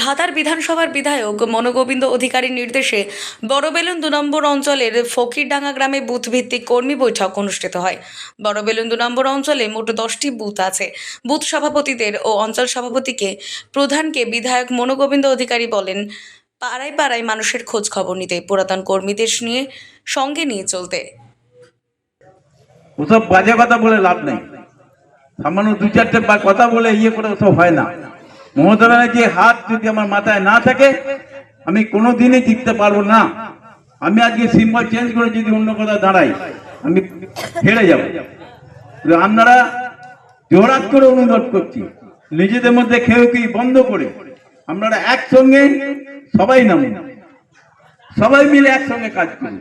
ভাতার বিধানসভার বিধায়ক মনোগোবিন্দ অধিকারীর নির্দেশে বড়বেলুন দু নম্বর অঞ্চলের ফকিরডাঙ্গা গ্রামে বুথ ভিত্তিক কর্মী বৈঠক অনুষ্ঠিত হয়। বড়বেলুন দু নম্বর অঞ্চলে মোট দশটি বুথ আছে। বুথ সভাপতিদের ও অঞ্চল সভাপতিকে প্রধানকে বিধায়ক মনোগোবিন্দ অধিকারী বলেন, পাড়ায় পাড়ায় মানুষের খোঁজ খবর নিতে পুরাতন কর্মীদের নিয়ে সঙ্গে নিয়ে চলতে। ওসব বাজে কথা বলে লাভ নেই। সামান্য দু চারটে কথা বলে ইয়ে করে ওসব হয় না। মমতা ব্যানার্জি হাত যদি আমার মাথায় না থাকে, আমি কোনো দিনই জিততে পারব না। আমি আজকে সিম্বল চেঞ্জ করে যদি অন্য কথা দাঁড়াই, আমি হেরে যাব। আপনারা জোরাত করে অনুরোধ করছি, নিজেদের মধ্যে খেয়ে কি বন্ধ করে, আপনারা একসঙ্গে সবাই নামুন। সবাই মিলে একসঙ্গে কাজ করুন।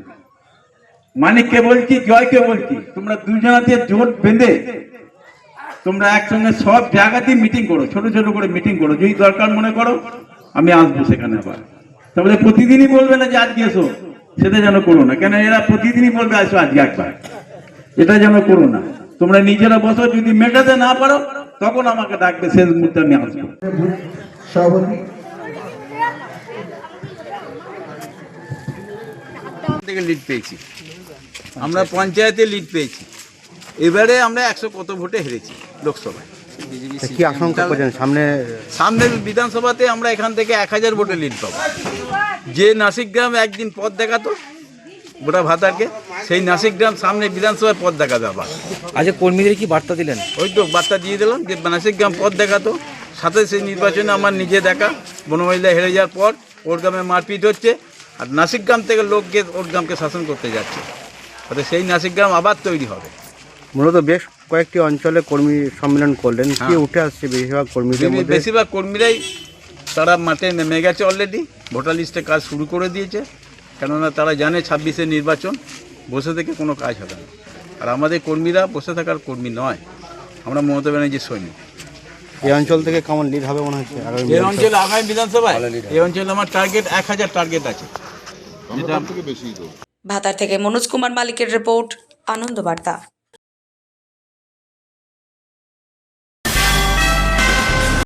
মানিককে বলছি, জয়কে বলছি, তোমরা দুজনাতে জোট বেঁধে তোমরা একসঙ্গে সব জায়গাতেই মিটিং করো, ছোট ছোট করে মিটিং করো। যদি দরকার মনে করো, আমি আসব সেখানে আবার। তাহলে প্রতিদিনই বলবে না যে আজকে এসো। সেটা যেন করো না। কেন এরা প্রতিদিনই বলবে, আসো আজকে একবার। এটা যেন করো না। তোমরা নিজেরা বসো, যদি মেটাতে না পারো, তখন আমাকে ডাকবে শেষ মুহূর্তে আমি আসব। লিড পেয়েছি। আমরা পঞ্চায়েতে লিড পেয়েছি। এবারে আমরা একশো কত ভোটে হেরেছি লোকসভায়। কি আশঙ্কা সামনে সামনের বিধানসভাতে আমরা এখান থেকে এক হাজার ভোটে লিড পাবো। যে নাসিকগ্রাম একদিন পথ দেখাতো গোটা ভাতারকে সেই নাসিকগ্রাম সামনে বিধানসভায় পথ দেখাবে আবার আজ কর্মীদের কি বার্তা দিলেন? ওই তো বার্তা দিয়ে দিলাম যে নাসিকগ্রাম পথ দেখাতো সাথে সেই নির্বাচনে আমার নিজে দেখা বনমহিলা হেরে যাওয়ার পর ওর গ্রামে মারপিট হচ্ছে আর নাসিকগ্রাম থেকে লোককে ওর গ্রামকে শাসন করতে যাচ্ছে। অর্থাৎ সেই নাসিকগ্রাম আবার তৈরি হবে। মূলত বেশ কয়েকটি অঞ্চলে কর্মী সম্মেলন করলেন। কি হ্যাঁ। উঠে আসছে বেশিরভাগ কর্মীদের মধ্যে? বেশিরভাগ কর্মীরাই তারা মাঠে নেমে গেছে অলরেডি ভোটার লিস্টে কাজ শুরু করে দিয়েছে। কেননা তারা জানে ছাব্বিশে নির্বাচন বসে থেকে কোনো কাজ হবে না। আর আমাদের কর্মীরা বসে থাকার কর্মী নয়। আমরা মমতা ব্যানার্জির সৈনিক। এই অঞ্চল থেকে কেমন লিড হবে মনে হচ্ছে এই অঞ্চলে আগামী বিধানসভায় এই অঞ্চলে আমার টার্গেট এক হাজার টার্গেট আছে। ভাতার থেকে মনোজ কুমার মালিকের রিপোর্ট আনন্দ বার্তা।